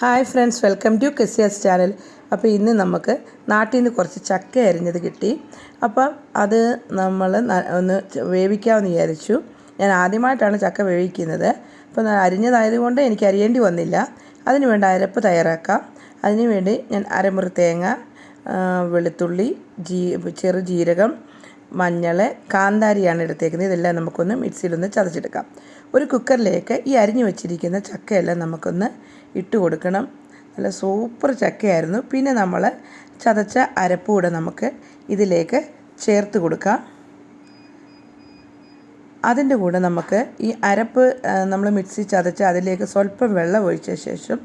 Hi friends welcome to Kesiya's channel. അപ്പോൾ ഇന്ന് നമുക്ക് നാട്ടിൽ നിന്ന് കുറച്ച് ചക്ക അരിഞ്ഞത് കിട്ടി. അപ്പം അത് നമ്മൾ ഒന്ന് വേവിക്കാമെന്ന് വിചാരിച്ചു. ഞാൻ ആദ്യമായിട്ടാണ് ചക്ക വേവിക്കുന്നത്. അപ്പോൾ അരിഞ്ഞതായതുകൊണ്ട് എനിക്ക് അരിയേണ്ടി വന്നില്ല. അതിന് വേണ്ട അരപ്പ് തയ്യാറാക്കാം. അതിനുവേണ്ടി ഞാൻ അരമുറി തേങ്ങ വെളുത്തുള്ളി ജീ ചെറു ജീരകം മഞ്ഞൾ കാന്താരിയാണ് എടുത്തേക്കുന്നത്. ഇതെല്ലാം നമുക്കൊന്ന് മിക്സിയിലൊന്ന് ചതച്ചെടുക്കാം. ഒരു കുക്കറിലേക്ക് ഈ അരിഞ്ഞു വെച്ചിരിക്കുന്ന ചക്കയെല്ലാം നമുക്കൊന്ന് ഇട്ട് കൊടുക്കണം. നല്ല സൂപ്പർ ചക്കയായിരുന്നു. പിന്നെ നമ്മൾ ചതച്ച അരപ്പ് കൂടെ നമുക്ക് ഇതിലേക്ക് ചേർത്ത് കൊടുക്കാം. അതിന്റെ കൂടെ നമുക്ക് ഈ അരപ്പ് നമ്മൾ മിക്സി ചതച്ച് അതിലേക്ക് സ്വല്പം വെള്ളം ഒഴിച്ച ശേഷം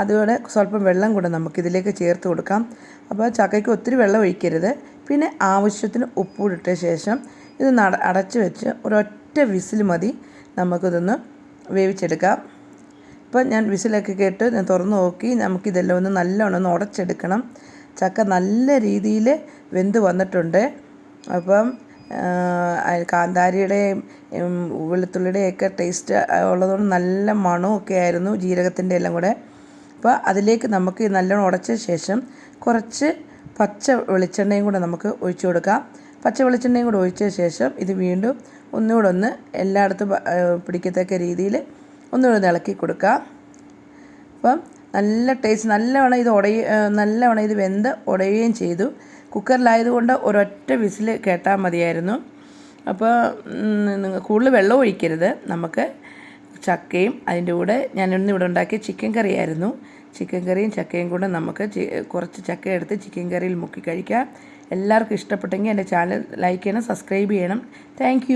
അതുകൂടെ സ്വല്പം വെള്ളം കൂടെ നമുക്ക് ഇതിലേക്ക് ചേർത്ത് കൊടുക്കാം. അപ്പോൾ ചക്കയ്ക്ക് ഒത്തിരി വെള്ളം ഒഴിക്കരുത്. പിന്നെ ആവശ്യത്തിന് ഉപ്പൂടിട്ട ശേഷം ഇത് നട അടച്ച് വെച്ച് ഒരൊറ്റ വിസിൽ മതി. നമുക്കിതൊന്ന് വേവിച്ചെടുക്കാം. ഇപ്പം ഞാൻ വിസിലൊക്കെ കേട്ട് ഞാൻ തുറന്ന് നോക്കി. നമുക്കിതെല്ലാം ഒന്ന് നല്ലോണം ഒന്ന് ഉടച്ചെടുക്കണം. ചക്ക നല്ല രീതിയിൽ വെന്ത് വന്നിട്ടുണ്ട്. അപ്പം കാന്താരിയുടെയും വെളുത്തുള്ളിയുടെയും വെളുത്തുള്ളിയുടെയൊക്കെ ടേസ്റ്റ് ഉള്ളതുകൊണ്ട് നല്ല മണമൊക്കെ ആയിരുന്നു ജീരകത്തിന്റെ എല്ലാം കൂടെ. അപ്പോൾ അതിലേക്ക് നമുക്ക് നല്ലോണം ഉടച്ച ശേഷം കുറച്ച് പച്ച വെളിച്ചെണ്ണയും കൂടെ നമുക്ക് ഒഴിച്ചു കൊടുക്കാം. പച്ച വെളിച്ചെണ്ണയും കൂടെ ഒഴിച്ച ശേഷം ഇത് വീണ്ടും ഒന്നുകൂടെ ഒന്ന് എല്ലായിടത്തും പിടിക്കത്തക്ക രീതിയിൽ ഒന്നുകൂടെ ഒന്ന് ഇളക്കി കൊടുക്കുക അപ്പം നല്ല ടേസ്റ്റ് നല്ലവണ്ണം ഇത് ഉടയ നല്ലവണ്ണം ഇത് വെന്ത് ഉടയുകയും ചെയ്തു. കുക്കറിലായതുകൊണ്ട് ഒരൊറ്റ വിസിൽ കേട്ടാൽ മതിയായിരുന്നു. അപ്പോൾ കൂടുതൽ വെള്ളം ഒഴിക്കരുത്. നമുക്ക് ചക്കയും അതിന്റെ കൂടെ ഞാനിന്ന് ഇവിടെ ഉണ്ടാക്കിയ ചിക്കൻ കറിയായിരുന്നു. ചിക്കൻ കറിയും ചക്കയും കൂടെ നമുക്ക് കുറച്ച് ചക്ക എടുത്ത് ചിക്കൻ കറിയിൽ മുക്കി കഴിക്കാം. എല്ലാവർക്കും ഇഷ്ടപ്പെട്ടെങ്കിൽ എന്റെ ചാനൽ ലൈക്ക് ചെയ്യണം സബ്സ്ക്രൈബ് ചെയ്യണം. താങ്ക്